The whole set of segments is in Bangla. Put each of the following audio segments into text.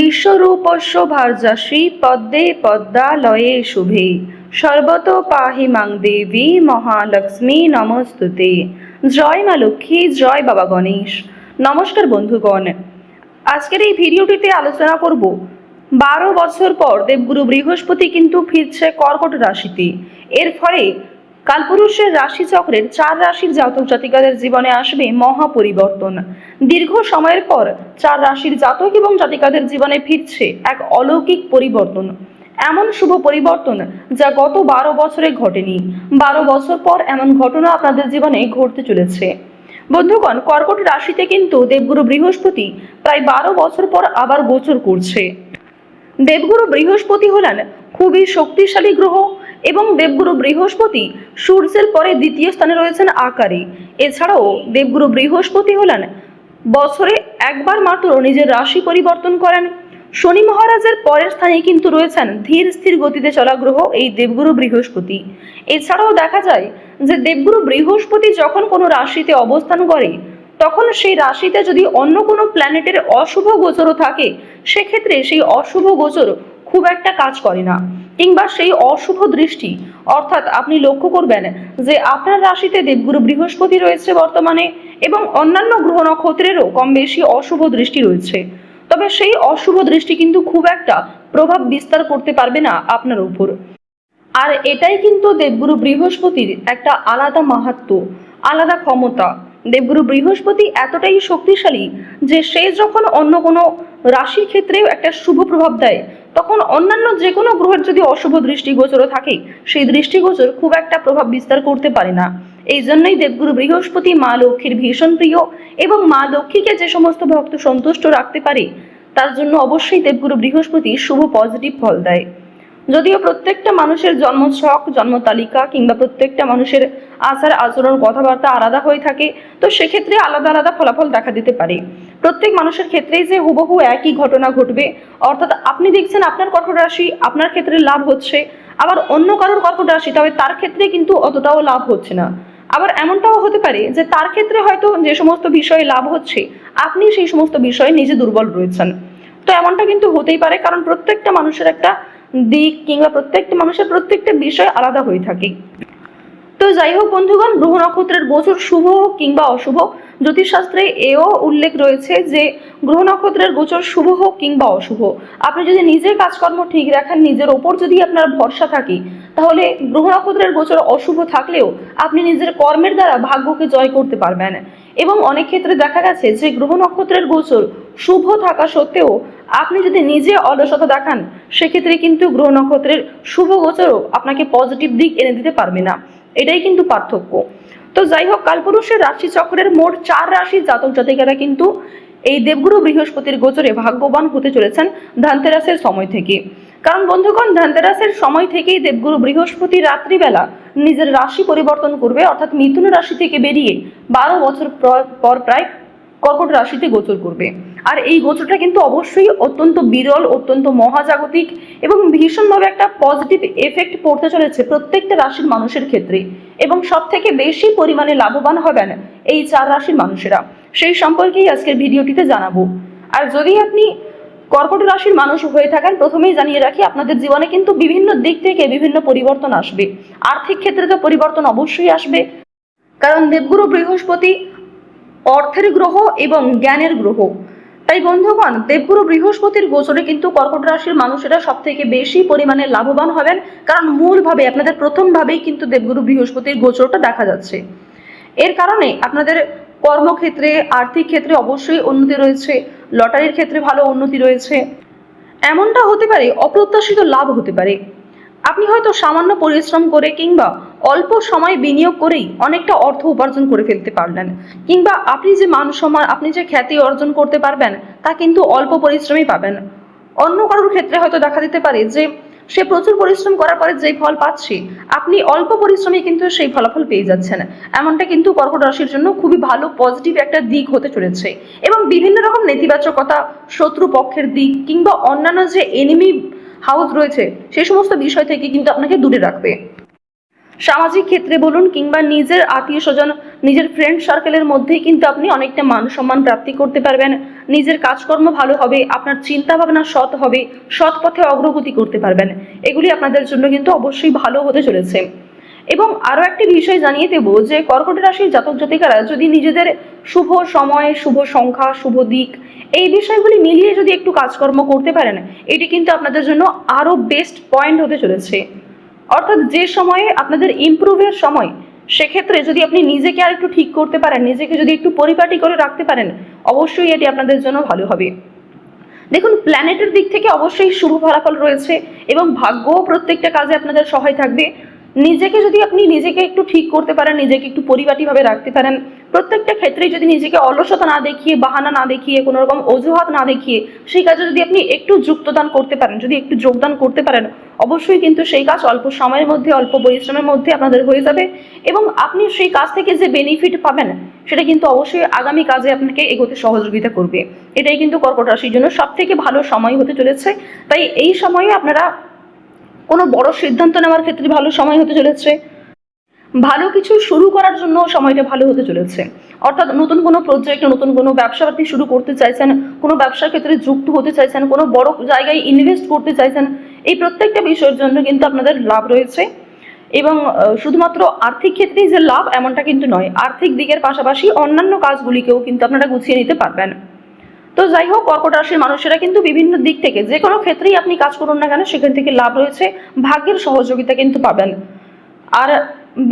বিশ্বরূপস্য ভার্যাসী পদ্মে পদ্মালয়ে শুভে। সর্বত পাহি মাং দেবী মহালক্ষ্মী নমস্তুতে। জয় মা লক্ষ্মী, জয় বাবা গণেশ। নমস্কার বন্ধুগণ। আজকের এই ভিডিওটিতে আলোচনা করব, বারো বছর পর দেবগুরু বৃহস্পতি কিন্তু ফিরছে কর্কট রাশিতে। এর ফলে কালপুরুষের রাশি চক্রের চার রাশির জাতক জাতিকাদের জীবনে আসবে মহা পরিবর্তন দীর্ঘ সময়ের পর চার রাশির জাতক এবং জাতিকাদের জীবনে ফিরছে এক অলৌকিক পরিবর্তন। এমন শুভ পরিবর্তন যা গত বারো বছরে ঘটেনি। বারো বছর পর এমন ঘটনা আপনাদের জীবনে ঘটতে চলেছে। বন্ধুগণ, কর্কট রাশিতে কিন্তু দেবগুরু বৃহস্পতি প্রায় বারো বছর পর আবার গোচর করছে। দেবগুরু বৃহস্পতি হলেন খুবই শক্তিশালী গ্রহ এবং দেবগুরু বৃহস্পতি সূর্যের পরে দ্বিতীয় স্থানে রয়েছেন আকারে। এছাড়াও দেবগুরু বৃহস্পতি হলেন বছরে একবার মাত্র নিজের রাশি পরিবর্তন করেন। শনি মহারাজের পরের স্থানে কিন্তু রয়েছেন ধীর স্থির গতিতে চলা গ্রহ এই দেবগুরু বৃহস্পতি। এছাড়াও দেখা যায় যে দেবগুরু বৃহস্পতি যখন কোনো রাশিতে অবস্থান করে, তখন সেই রাশিতে যদি অন্য কোনো প্ল্যানেটের অশুভ গোচরও থাকে, সেক্ষেত্রে সেই অশুভ গোচর খুব একটা কাজ করে না। কিংবা সেই অশুভ দৃষ্টি। অর্থাৎ আপনি লক্ষ্য করবেন যে আপনার রাশিতে দেবগুরু বৃহস্পতি রয়েছে বর্তমানে এবং অন্যান্য গ্রহ নক্ষত্রেরও কম বেশি অশুভ দৃষ্টি রয়েছে। তবে সেই অশুভ দৃষ্টি কিন্তু খুব একটা প্রভাব বিস্তার করতে পারবে না আপনার উপর। আর এটাই কিন্তু দেবগুরু বৃহস্পতির একটা আলাদা মাহাত্ম আলাদা ক্ষমতা। দেবগুরু বৃহস্পতি এতটাই শক্তিশালী যে সে যখন অন্য কোনো রাশির ক্ষেত্রেও একটা শুভ প্রভাব দেয়, তখন অন্যান্য যে কোনো গ্রহের যদি অশুভ দৃষ্টিগোচরও থাকে, সেই দৃষ্টিগোচর খুব একটা প্রভাব বিস্তার করতে পারে না। এই জন্যই দেবগুরু বৃহস্পতি মা লক্ষ্মীর ভীষণ প্রিয় এবং মা লক্ষ্মীকে যে সমস্ত ভক্ত সন্তুষ্ট রাখতে পারে, তার জন্য অবশ্যই দেবগুরু বৃহস্পতি শুভ পজিটিভ ফল দেয়। যদিও প্রত্যেকটা মানুষের জন্ম ছক জন্ম তালিকা কিংবা প্রত্যেকটা মানুষের আচার, আচরণ, কথাবার্তা আলাদা হয়ে থাকে, তো সেক্ষেত্রে আলাদা আলাদা ফলাফল দেখা দিতে পারে। প্রত্যেক মানুষের ক্ষেত্রেই যে হুবহু একই ঘটনা ঘটবে, অর্থাৎ আপনি দেখছেন আপনার কঠোর রাশি, আপনার ক্ষেত্রে লাভ হচ্ছে, আবার অন্য কারোর কর্কট রাশি, তবে তার ক্ষেত্রে কিন্তু অতটাও লাভ হচ্ছে না। আবার এমনটাও হতে পারে যে তার ক্ষেত্রে হয়তো যে সমস্ত বিষয়ে লাভ হচ্ছে, আপনি সেই সমস্ত বিষয়ে নিজে দুর্বল রয়েছেন। তো এমনটা কিন্তু হতেই পারে, কারণ প্রত্যেকটা মানুষের একটা দিক কিংবা প্রত্যেকটা মানুষের প্রত্যেকটা বিষয় আলাদা হয়ে থাকে। তো যাই হোক বন্ধুগণ, গ্রহ নক্ষত্রের গোচর শুভ হোক কিংবা অশুভ, জ্যোতিষশাস্ত্রে এও উল্লেখ রয়েছে যে গ্রহ নক্ষত্রের গোচর শুভ হোক কিংবা অশুভ। আপনি যদি নিজের কাজকর্ম ঠিক রাখেন, নিজের ওপর যদি আপনার ভরসা থাকে, তাহলে গ্রহ নক্ষত্রের গোচর অশুভ থাকলেও আপনি নিজের কর্মের দ্বারা ভাগ্যকে জয় করতে পারবেন। এবং অনেক ক্ষেত্রে দেখা গেছে যে গ্রহ নক্ষত্রের গোচর শুভ থাকা সত্ত্বেও আপনি যদি নিজে অলসতা দেখান, সেক্ষেত্রে কিন্তু গ্রহ নক্ষত্রের শুভ গোচরও আপনাকে পজিটিভ দিক এনে দিতে পারবে না। এটাই কিন্তু পার্থক্য। তো যাই হোক, কালপুরুষের রাশি চক্রের মোট চার রাশির জাতক জাতিকারা কিন্তু এই দেবগুরু বৃহস্পতির গোচরে ভাগ্যবান হতে চলেছেন ধানতেরাসের সময় থেকে। কারণ বন্ধুগণ, ধানতেরাসের সময় থেকেই দেবগুরু বৃহস্পতি রাত্রিবেলা নিজের রাশি পরিবর্তন করবে, অর্থাৎ মিথুন রাশি থেকে বেরিয়ে বারো বছর পর প্রায় কর্কট রাশিতে গোচর করবে। আর এই গোচরটা কিন্তু অবশ্যই অত্যন্ত বিরল, অত্যন্ত মহাজাগতিক এবং ভীষণভাবে একটা পজিটিভ এফেক্ট পড়তে চলেছে প্রত্যেকটা রাশির মানুষের ক্ষেত্রে এবং সব থেকে বেশি পরিমাণে লাভবান হবেন এই চার রাশির মানুষেরা। সেই সম্পর্কেই আজকের ভিডিওটিতে জানাব। আর যদি আপনি কর্কট রাশির মানুষ হয়ে থাকেন, প্রথমেই জানিয়ে রাখি আপনাদের জীবনে কিন্তু বিভিন্ন দিক থেকে বিভিন্ন পরিবর্তন আসবে। আর্থিক ক্ষেত্রে তো পরিবর্তন অবশ্যই আসবে। কারণ দেবগুরু বৃহস্পতি অর্থের গ্রহ এবং জ্ঞানের গ্রহ। তাই বন্ধুগণ, দেবগুরু বৃহস্পতির গোচরে কিন্তু কর্কট রাশির মানুষেরা সব থেকে বেশি পরিমাণে লাভবান হবেন। কারণ মূলভাবে আপনাদের প্রথমভাবেই কিন্তু দেবগুরু বৃহস্পতির গোচরটা দেখা যাচ্ছে। এর কারণে আপনাদের কর্মক্ষেত্রে, আর্থিক ক্ষেত্রে অবশ্যই উন্নতি রয়েছে, লটারির ক্ষেত্রে ভালো উন্নতি রয়েছে। এমনটা হতে পারে, অপ্রত্যাশিত লাভ হতে পারে। আপনি হয়তো সামান্য পরিশ্রম করে কিংবা অল্প সময় বিনিয়োগ করেই অনেকটা অর্থ উপার্জন করে ফেলতে পারলেন। কিংবা আপনি যে মান সম্মান, আপনি যে খ্যাতি অর্জন করতে পারবেন, তা কিন্তু অল্প পরিশ্রমই পাবেন। অন্য কারোর ক্ষেত্রে হয়তো দেখা দিতে পারে যে, সে প্রচুর পরিশ্রম করার পরে যেই ফল পাচ্ছে, আপনি অল্প পরিশ্রমে কিন্তু সেই ফলাফল পেয়ে যাচ্ছেন। এমনটা কিন্তু কর্কট রাশির জন্য খুবই ভালো পজিটিভ একটা দিক হতে চলেছে। এবং বিভিন্ন রকম নেতিবাচকতা শত্রু পক্ষের দিক কিংবা অন্যান্য যে এনিমি হাউস রয়েছে, সে সমস্ত বিষয় থেকে কিন্তু আপনাকে দূরে রাখবে। সামাজিক ক্ষেত্রে বলুন কিংবা নিজের আত্মীয় স্বজন, নিজের ফ্রেন্ড সার্কেলের মধ্যেই কিন্তু আপনি অনেকটা মান সম্মান প্রাপ্তি করতে পারবেন। নিজের কাজকর্ম ভালো হবে, আপনার চিন্তা ভাবনা সৎ হবে, সৎ পথে অগ্রগতি করতে পারবেন। এগুলি আপনাদের জন্য কিন্তু অবশ্যই ভালো হতে চলেছে। এবং আরও একটি বিষয় জানিয়ে দেব যে কর্কট রাশির জাতক জাতিকারা যদি নিজেদের শুভ সময়, শুভ সংখ্যা, শুভ দিক এই বিষয়গুলি মিলিয়ে যদি একটু কাজকর্ম করতে পারেন, এটি কিন্তু আপনাদের জন্য আরও বেস্ট পয়েন্ট হতে চলেছে। অর্থাৎ যে সময়ে আপনাদের ইমপ্রুভের সময়, সেক্ষেত্রে যদি আপনি নিজেকে আর একটু ঠিক করতে পারেন, নিজেকে যদি একটু পরিপাটি করে রাখতে পারেন, অবশ্যই এটি আপনাদের জন্য ভালো হবে। দেখুন প্ল্যানেটের দিক থেকে অবশ্যই শুভ ফলাফল রয়েছে এবং ভাগ্যও প্রত্যেকটা কাজে আপনাদের সহায় থাকবে। নিজেকে যদি আপনি নিজেকে একটু ঠিক করতে পারেন, নিজেকে একটু পরিপাটিভাবে রাখতে পারেন, প্রত্যেকটা ক্ষেত্রেই যদি নিজেকে অলসতা না দেখিয়ে, বাহানা না দেখিয়ে কোনো রকম অজুহাত না দেখিয়ে সেই কাজে যদি আপনি একটু যুক্তদান করতে পারেন, যদি একটু যোগদান করতে পারেন, অবশ্যই কিন্তু সেই কাজ অল্প সময়ের মধ্যে, অল্প পরিশ্রমের মধ্যে আপনাদের হয়ে যাবে এবং আপনি সেই কাজ থেকে যে বেনিফিট পাবেন, সেটা কিন্তু অবশ্যই আগামী কাজে আপনাকে এগোতে সহযোগিতা করবে। এটাই কিন্তু কর্কট রাশির জন্য সব থেকে ভালো সময় হতে চলেছে। তাই এই সময়ে আপনারা কোনো বড় সিদ্ধান্ত নেওয়ার ক্ষেত্রে ভালো সময় হতে চলেছে? ভালো কিছু শুরু করার জন্য সময়টা ভালো হতে চলেছে। অর্থাৎ নতুন কোনো প্রজেক্ট নতুন কোনো ব্যবসা আপনি শুরু করতে চাইছেন, কোনো ব্যবসার ক্ষেত্রে যুক্ত হতে চাইছেন, কোনো বড় জায়গায় ইনভেস্ট করতে চাইছেন, এই প্রত্যেকটা বিষয়ের জন্য কিন্তু আপনাদের লাভ রয়েছে। এবং শুধুমাত্র আর্থিক ক্ষেত্রেই যে লাভ এমনটা কিন্তু নয়, আর্থিক দিকের পাশাপাশি অন্যান্য কাজগুলিকেও কিন্তু আপনারা গুছিয়ে নিতে পারবেন। তো যাই হোক, কর্কট রাশির মানুষেরা কিন্তু বিভিন্ন দিক থেকে যে কোনো ক্ষেত্রেই আপনি কাজ করুন না কেন, সেখান থেকে লাভ রয়েছে, ভাগ্যের সহযোগিতা কিন্তু পাবেন। আর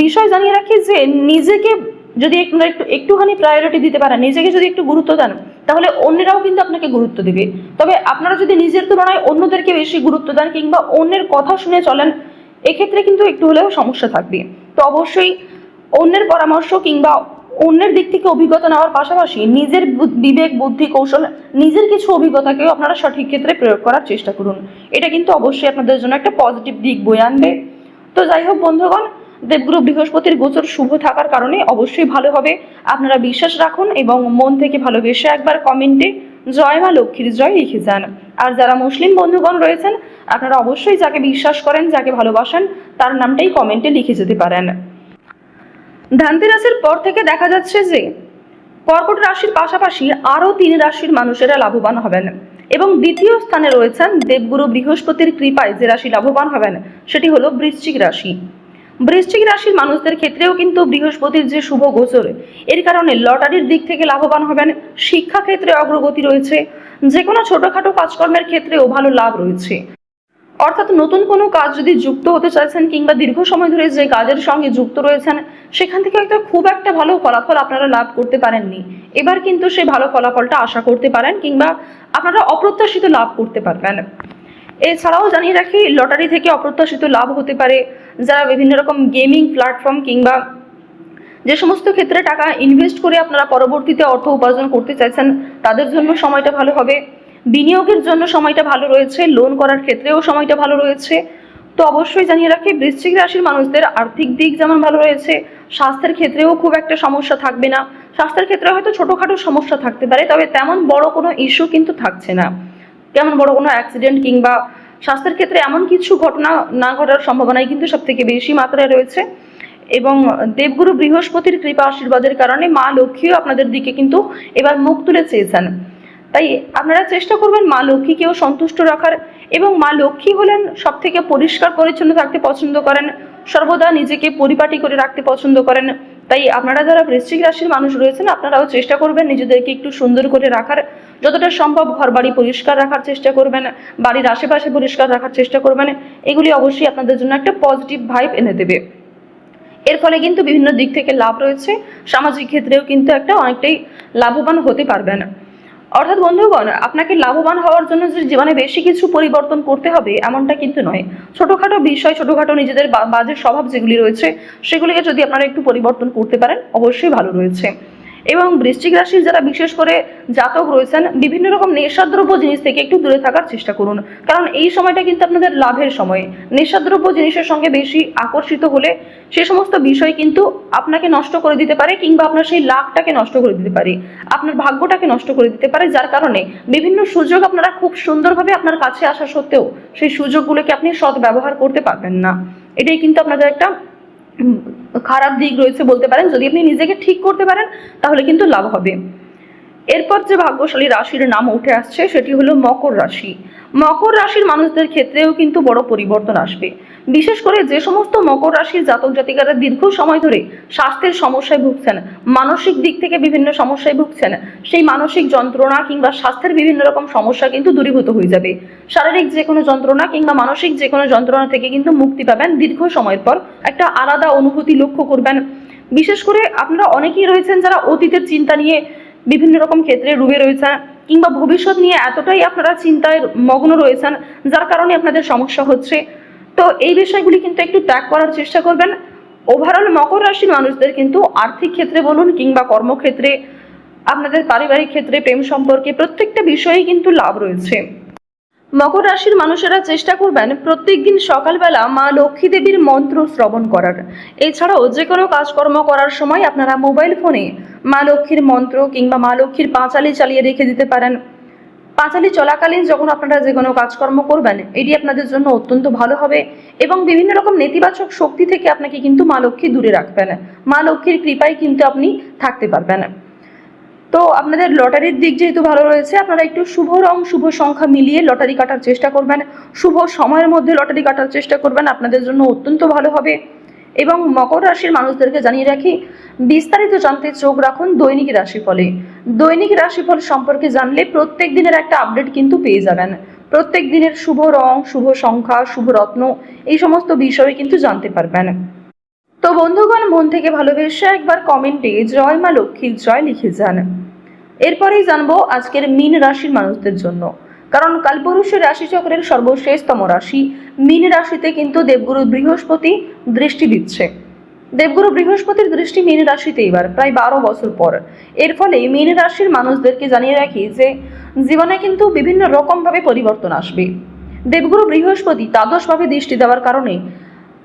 বিষয় জানিয়ে রাখি যে নিজেকে যদি একটু একটুখানি প্রায়োরিটি দিতে পারেন, নিজেকে যদি একটু গুরুত্ব দেন, তাহলে অন্যরাও কিন্তু আপনাকে গুরুত্ব দেবে। তবে আপনারা যদি নিজের তুলনায় অন্যদেরকে বেশি গুরুত্ব দেন কিংবা অন্যের কথা শুনে চলেন, এক্ষেত্রে কিন্তু একটু হলেও সমস্যা থাকবে। তো অবশ্যই অন্যের পরামর্শ কিংবা অন্যের দিক থেকে অভিজ্ঞতা নেওয়ার পাশাপাশি নিজের বিবেক, বুদ্ধি, কৌশল, নিজের কিছু অভিজ্ঞতাকেও আপনারা সঠিক ক্ষেত্রে প্রয়োগ করার চেষ্টা করুন। এটা কিন্তু অবশ্যই আপনাদের জন্য একটা পজিটিভ দিক বয়ে আনবে। তো যাই হোক বন্ধুগণ, দেবগুরু বৃহস্পতির গোচর শুভ থাকার কারণে অবশ্যই ভালো হবে। আপনারা বিশ্বাস রাখুন এবং মন থেকে ভালোবেসে একবার কমেন্টে জয় মা লক্ষ্মীর জয় লিখে যান। আর যারা মুসলিম বন্ধুগণ রয়েছেন, আপনারা অবশ্যই যাকে বিশ্বাস করেন, যাকে ভালোবাসেন, তার নামটাই কমেন্টে লিখে যেতে পারেন। ধানতেরাসের পর থেকে দেখা যাচ্ছে যে কর্কট রাশির পাশাপাশি আরও তিন রাশির মানুষেরা লাভবান হবেন এবং দ্বিতীয় স্থানে রয়েছেন দেবগুরু বৃহস্পতির কৃপায় যে রাশি লাভবান হবেন, সেটি হলো বৃশ্চিক রাশি। বৃশ্চিক রাশির মানুষদের ক্ষেত্রেও কিন্তু বৃহস্পতির যে শুভ গোচর, এর কারণে লটারির দিক থেকে লাভবান হবেন শিক্ষা ক্ষেত্রে অগ্রগতি রয়েছে যে কোনো ছোটোখাটো কাজকর্মের ক্ষেত্রেও ভালো লাভ রয়েছে। অর্থাৎ নতুন কোনো কাজ যদি যুক্ত হতে চাইছেন কিংবা দীর্ঘ সময় ধরে যে কাজের সঙ্গে যুক্ত রয়েছেন, সেখান থেকে হয়তো খুব একটা ভালো ফলাফল আপনারা লাভ করতে পারেননি। এবার কিন্তু সেই ভালো ফলাফলটা আশা করতে পারেন কিংবা আপনারা অপ্রত্যাশিত লাভ করতে পারবেন। এছাড়াও জানিয়ে রাখি, লটারি থেকে অপ্রত্যাশিত লাভ হতে পারে যারা বিভিন্ন রকম গেমিং প্ল্যাটফর্ম কিংবা যে সমস্ত ক্ষেত্রে টাকা ইনভেস্ট করে আপনারা পরবর্তীতে অর্থ উপার্জন করতে চাইছেন, তাদের জন্য সময়টা ভালো হবে। বিনিয়োগের জন্য সময়টা ভালো রয়েছে লোন করার ক্ষেত্রেও সময়টা ভালো রয়েছে। তো অবশ্যই জানিয়ে রাখি, বৃশ্চিক রাশির মানুষদের আর্থিক দিক যেমন ভালো রয়েছে, স্বাস্থ্যের ক্ষেত্রেও খুব একটা সমস্যা থাকবে না। স্বাস্থ্যের ক্ষেত্রে হয়তো ছোটোখাটো সমস্যা থাকতে পারে, তবে তেমন বড় কোনো ইস্যু কিন্তু থাকছে না। তেমন বড় কোনো অ্যাক্সিডেন্ট কিংবা স্বাস্থ্যের ক্ষেত্রে এমন কিছু ঘটনা না ঘটার সম্ভাবনাই কিন্তু সব থেকে বেশি মাত্রায় রয়েছে। এবং দেবগুরু বৃহস্পতির কৃপা আশীর্বাদের কারণে মা লক্ষ্মীও আপনাদের দিকে কিন্তু এবার মুখ তুলে চেয়েছেন। তাই আপনারা চেষ্টা করবেন মা লক্ষ্মীকেও সন্তুষ্ট রাখার এবং মা লক্ষ্মী হলেন সব থেকে পরিষ্কার, পরিচ্ছন্ন থাকতে পছন্দ করেন, সর্বদা নিজেকে পরিপাটি করে রাখতে পছন্দ করেন। তাই আপনারা যারা বৃশ্চিক রাশির মানুষ রয়েছেন, আপনারাও চেষ্টা করবেন নিজেদেরকে একটু সুন্দর করে রাখার। যতটা সম্ভব ঘর বাড়ি পরিষ্কার রাখার চেষ্টা করবেন, বাড়ির আশেপাশে পরিষ্কার রাখার চেষ্টা করবেন। এগুলি অবশ্যই আপনাদের জন্য একটা পজিটিভ ভাইব এনে দেবে। এর ফলে কিন্তু বিভিন্ন দিক থেকে লাভ রয়েছে। সামাজিক ক্ষেত্রেও কিন্তু একটা অনেকটাই লাভবান হতে পারবেন। অর্থাৎ বন্ধুগণ, আপনাকে লাভবান হওয়ার জন্য যে জীবনে বেশি কিছু পরিবর্তন করতে হবে এমনটা কিন্তু নয়। ছোটোখাটো বিষয়, ছোটোখাটো নিজেদের বাজের বাজে স্বভাব যেগুলি রয়েছে, সেগুলিকে যদি আপনারা একটু পরিবর্তন করতে পারেন, অবশ্যই ভালো রয়েছে। এবং বৃশ্চিক রাশির যারা বিশেষ করে জাতক রয়েছেন, বিভিন্ন রকম নেশাদ্রব্য জিনিস থেকে একটু দূরে থাকার চেষ্টা করুন। কারণ এই সময়টা কিন্তু আপনাদের লাভের সময়। নেশাদ্রব্য জিনিসের সঙ্গে বেশি আকর্ষিত হলে সে সমস্ত বিষয় কিন্তু আপনাকে নষ্ট করে দিতে পারে কিংবা আপনার সেই লাভটাকে নষ্ট করে দিতে পারে। আপনার ভাগ্যটাকে নষ্ট করে দিতে পারে, যার কারণে বিভিন্ন সুযোগ আপনারা খুব সুন্দরভাবে আপনার কাছে আসা সত্ত্বেও সেই সুযোগগুলোকে আপনি সৎ ব্যবহার করতে পারবেন না। এটাই কিন্তু আপনাদের একটা খারাপ দিক রয়েছে বলতে পারেন, যদি আপনি নিজেকে ঠিক করতে পারেন, তাহলে কিন্তু লাভ হবে। এরপর যে ভাগ্যশালী রাশির নাম উঠে আসছে, সেটি হলো মকর রাশি। মকর রাশির মানুষদের ক্ষেত্রেও কিন্তু বড় পরিবর্তন আসবে। বিশেষ করে যে সমস্ত মকর রাশির জাতক জাতিকারা দীর্ঘ সময় ধরে স্বাস্থ্যের সমস্যায় ভুগছেন, মানসিক দিক থেকে বিভিন্ন সমস্যায় ভুগছেন, সেই মানসিক যন্ত্রণা কিংবা স্বাস্থ্যের বিভিন্ন রকম সমস্যা কিন্তু দূরীভূত হয়ে যাবে। শারীরিক যে কোনো যন্ত্রণা কিংবা মানসিক যে কোনো যন্ত্রণা থেকে কিন্তু মুক্তি পাবেন দীর্ঘ সময়ের পর। একটা আলাদা অনুভূতি লক্ষ্য করবেন। বিশেষ করে আপনারা অনেকেই রয়েছেন যারা অতীতের চিন্তা নিয়ে বিভিন্ন রকম ক্ষেত্রে ডুবে রয়েছেন কিংবা ভবিষ্যৎ নিয়ে এতটাই আপনারা চিন্তায় মগ্ন রয়েছেন, যার কারণে আপনাদের সমস্যা হচ্ছে। তো এই বিষয়গুলি কিন্তু একটু ত্যাগ করার চেষ্টা করবেন। ওভারঅল মকর রাশির মানুষদের কিন্তু আর্থিক ক্ষেত্রে বলুন কিংবা কর্মক্ষেত্রে, আপনাদের পারিবারিক ক্ষেত্রে প্রেম সম্পর্কে প্রত্যেকটা বিষয়ে কিন্তু লাভ রয়েছে। মকর রাশির মানুষেরা চেষ্টা করবেন প্রত্যেক দিন সকালবেলা মা লক্ষ্মী দেবীর মন্ত্র শ্রবণ করার। এছাড়াও যে কোনো কাজকর্ম করার সময় আপনারা মোবাইল ফোনে মা লক্ষ্মীর মন্ত্র কিংবা মা লক্ষ্মীর পাঁচালি চালিয়ে রেখে দিতে পারেন। পাঁচালি চলাকালীন যখন আপনারা যে কোনো কাজকর্ম করবেন, এটি আপনাদের জন্য অত্যন্ত ভালো হবে এবং বিভিন্ন রকম নেতিবাচক শক্তি থেকে আপনাকে কিন্তু মা লক্ষ্মী দূরে রাখবেন। মা লক্ষ্মীর কৃপায় কিন্তু আপনি থাকতে পারবেন। তো আপনাদের লটারির দিক যেহেতু ভালো রয়েছে, আপনারা একটু শুভ রং, শুভ সংখ্যা মিলিয়ে লটারি কাটার চেষ্টা করবেন। শুভ সময়ের মধ্যে লটারি কাটার চেষ্টা করবেন, আপনাদের জন্য অত্যন্ত ভালো হবে। এবং মকর রাশির মানুষদেরকে জানিয়ে রাখি, বিস্তারিত জানতে চোখ রাখুন দৈনিক রাশিফলে। দৈনিক রাশিফল সম্পর্কে জানলে প্রত্যেক দিনের একটা আপডেট কিন্তু পেয়ে যাবেন। প্রত্যেক দিনের শুভ রং, শুভ সংখ্যা, শুভ রত্ন, এই সমস্ত বিষয়ে কিন্তু জানতে পারবেন। তো বন্ধুগণ, মন থেকে ভালোবেসে একবার কমেন্টে জয় মা লক্ষ্মীর জয় লিখে যান। এরপরেই জানব আজকের মীন রাশির মানুষদের জন্য। কারণ কালপুরুষের রাশিচক্রের সর্বশেষতম রাশি, মীন রাশিতে কিন্তু দেবগুরু বৃহস্পতি দৃষ্টি দিচ্ছে। দেবগুরু বৃহস্পতির দৃষ্টি মীন রাশিতে এবার, প্রায় বারো বছর পর। এর ফলে মীন রাশির মানুষদেরকে জানিয়ে রাখি যে, জীবনে কিন্তু বিভিন্ন রকমভাবে পরিবর্তন আসবে। দেবগুরু বৃহস্পতি দ্বাদশভাবে দৃষ্টি দেওয়ার কারণে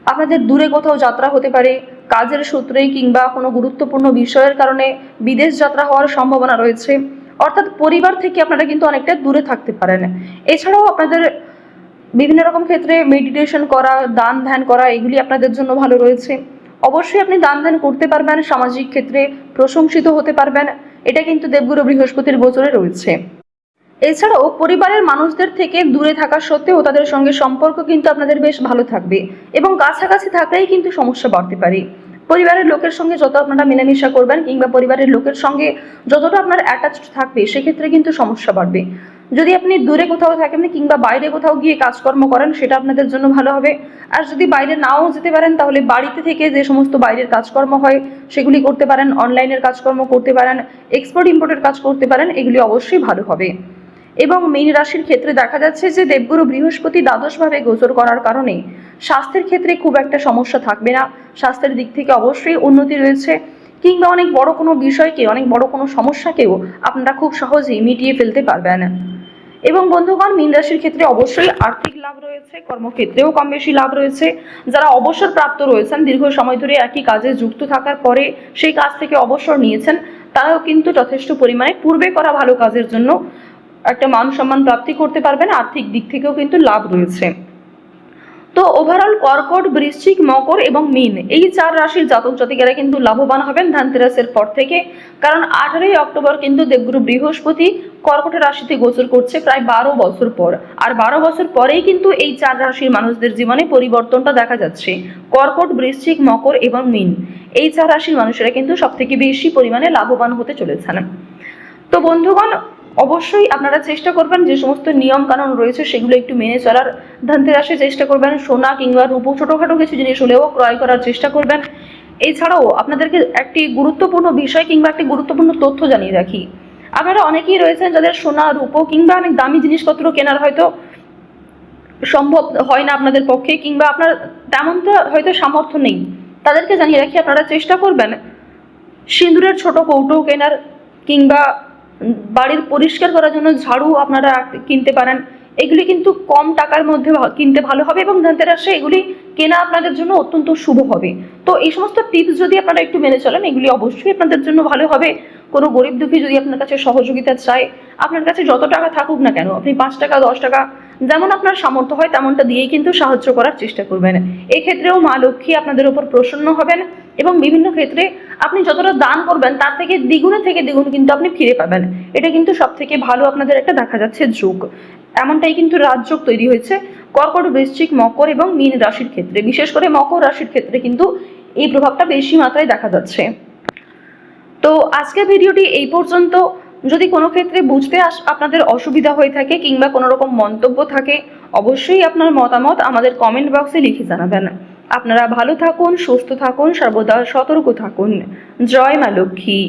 আপনাদের দূরে কোথাও যাত্রা হতে পারে, কাজের সূত্রে কিংবা কোনো গুরুত্বপূর্ণ বিষয়ের কারণে বিদেশ যাত্রা হওয়ার সম্ভাবনা রয়েছে। অর্থাৎ পরিবার থেকে আপনারা কিন্তু অনেকটা দূরে থাকতে পারেন। এছাড়াও আপনাদের বিভিন্ন রকম ক্ষেত্রে মেডিটেশন করা, দান ধ্যান করা, এগুলি আপনাদের জন্য ভালো রয়েছে। অবশ্যই আপনি দান ধ্যান করতে পারবেন, সামাজিক ক্ষেত্রে প্রশংসিত হতে পারবেন। এটা কিন্তু দেবগুরু বৃহস্পতির গোচরে রয়েছে। এছাড়াও পরিবারের মানুষদের থেকে দূরে থাকা সত্ত্বেও তাদের সঙ্গে সম্পর্ক কিন্তু আপনাদের বেশ ভালো থাকবে এবং কাছাকাছি থাকলেই কিন্তু সমস্যা বাড়তে পারে। পরিবারের লোকের সঙ্গে যত আপনারা মেলামেশা করবেন কিংবা পরিবারের লোকের সঙ্গে যতটা আপনার অ্যাটাচড থাকবে, সেক্ষেত্রে কিন্তু সমস্যা বাড়বে। যদি আপনি দূরে কোথাও থাকেন কিংবা বাইরে কোথাও গিয়ে কাজকর্ম করেন, সেটা আপনাদের জন্য ভালো হবে। আর যদি বাইরে নাও যেতে পারেন, তাহলে বাড়িতে থেকে যে সমস্ত বাইরের কাজকর্ম হয়, সেগুলি করতে পারেন অনলাইনের কাজকর্ম করতে পারেন এক্সপোর্ট ইম্পোর্টের কাজ করতে পারেন, এগুলি অবশ্যই ভালো হবে। এবং মীন রাশির ক্ষেত্রে দেখা যাচ্ছে যে দেবগুরু বৃহস্পতি দ্বাদশভাবে গোচর করার কারণে স্বাস্থ্যের ক্ষেত্রে খুব একটা সমস্যা থাকবে না। স্বাস্থ্যের দিক থেকে অবশ্যই উন্নতি রয়েছে। কিংবা অনেক বড় কোনো বিষয়কে, অনেক বড় কোনো সমস্যাকেও আপনারা খুব সহজেই মিটিয়ে ফেলতে পারবেন। এবং বন্ধুগণ, মীন রাশির ক্ষেত্রে অবশ্যই আর্থিক লাভ রয়েছে, কর্মক্ষেত্রেও কম বেশি লাভ রয়েছে। যারা অবসর প্রাপ্ত রয়েছেন, দীর্ঘ সময় ধরে একই কাজে যুক্ত থাকার পরে সেই কাজ থেকে অবসর নিয়েছেন, তারাও কিন্তু যথেষ্ট পরিমাণে পূর্বে করা ভালো কাজের জন্য একটা মান সম্মান প্রাপ্তি করতে পারবেন, আর্থিক দিক থেকেও কিন্তু লাভ রয়েছে। তো ওভারঅল কর্কট, বৃশ্চিক, মকর এবং মিন, এই চার রাশির জাতক জাতিকারা কিন্তু লাভবান হবেন ধানতেরাসের পর থেকে। কারণ আঠারোই অক্টোবর কিন্তু দেবগুরু বৃহস্পতি কর্কট রাশিতে গোচর করছে প্রায় বারো বছর পর। আর বারো বছর পরেই কিন্তু এই চার রাশির মানুষদের জীবনে পরিবর্তনটা দেখা যাচ্ছে। কর্কট, বৃশ্চিক, মকর এবং মিন, এই চার রাশির মানুষেরা কিন্তু সব থেকে বেশি পরিমাণে লাভবান হতে চলেছেন। তো বন্ধুগণ অবশ্যই আপনারা চেষ্টা করবেন, যে সমস্ত নিয়ম কানুন রয়েছে সেগুলো একটু মেনে চলার ধানতেরাসে চেষ্টা করবেন। সোনা কিংবা রূপো ছোটোখাটো কিছু জিনিস হলেও ক্রয় করার চেষ্টা করবেন। এছাড়াও আপনাদেরকে একটি গুরুত্বপূর্ণ বিষয় কিংবা একটি গুরুত্বপূর্ণ তথ্য জানিয়ে রাখি। আপনারা অনেকেই রয়েছেন যাদের সোনা, রূপো কিংবা অনেক দামি জিনিসপত্র কেনার হয়তো সম্ভব হয় না আপনাদের পক্ষে, কিংবা আপনার তেমনটা হয়তো সামর্থ্য নেই। তাদেরকে জানিয়ে রাখি, আপনারা চেষ্টা করবেন সিঁদুরের ছোট কৌটো কেনার কিংবা বাড়ির পরিষ্কার করার জন্য ঝাড়ু আপনারা কিনতে পারেন। এগুলি কিন্তু কম টাকার মধ্যে কিনতে ভালো হবে এবং ধানতেরাসে এগুলি কেনা আপনাদের জন্য অত্যন্ত শুভ হবে। তো এই সমস্ত টিপস যদি আপনারা একটু মেনে চলেন, এগুলি অবশ্যই আপনাদের জন্য ভালো হবে। কোনো গরিব দুঃখী যদি আপনার কাছে সহযোগিতা চায়, আপনার কাছে যত টাকা থাকুক না কেন, আপনি পাঁচ টাকা, দশ টাকা, যেমন আপনার সামর্থ্য হয় তেমনটা দিয়েই কিন্তু সাহায্য করার চেষ্টা করবেন। এক্ষেত্রেও মা লক্ষ্মী আপনাদের উপর প্রসন্ন হবেন। এবং বিভিন্ন ক্ষেত্রে আপনি যতটা দান করবেন, তার থেকে দ্বিগুণে থেকে দ্বিগুণ কিন্তু আপনি ফিরে পাবেন। এটা কিন্তু সব থেকে ভালো আপনাদের একটা দেখা যাচ্ছে যোগ। এমনটাই কিন্তু রাজযোগ তৈরি হয়েছে কর্কট, বৃশ্চিক, মকর এবং মীন রাশির ক্ষেত্রে। বিশেষ করে মকর রাশির ক্ষেত্রে কিন্তু এই প্রভাবটা বেশি মাত্রায় দেখা যাচ্ছে। তো আজকের ভিডিওটি এই পর্যন্ত। যদি কোনো ক্ষেত্রে বুঝতে আস- আপনাদের অসুবিধা হয়ে থাকে কিংবা কোনো রকম মন্তব্য থাকে, অবশ্যই আপনার মতামত আমাদের কমেন্ট বক্সে লিখে জানাবেন। আপনারা ভালো থাকুন সুস্থ থাকুন সর্বদা সতর্ক থাকুন। জয় মা লক্ষ্মী।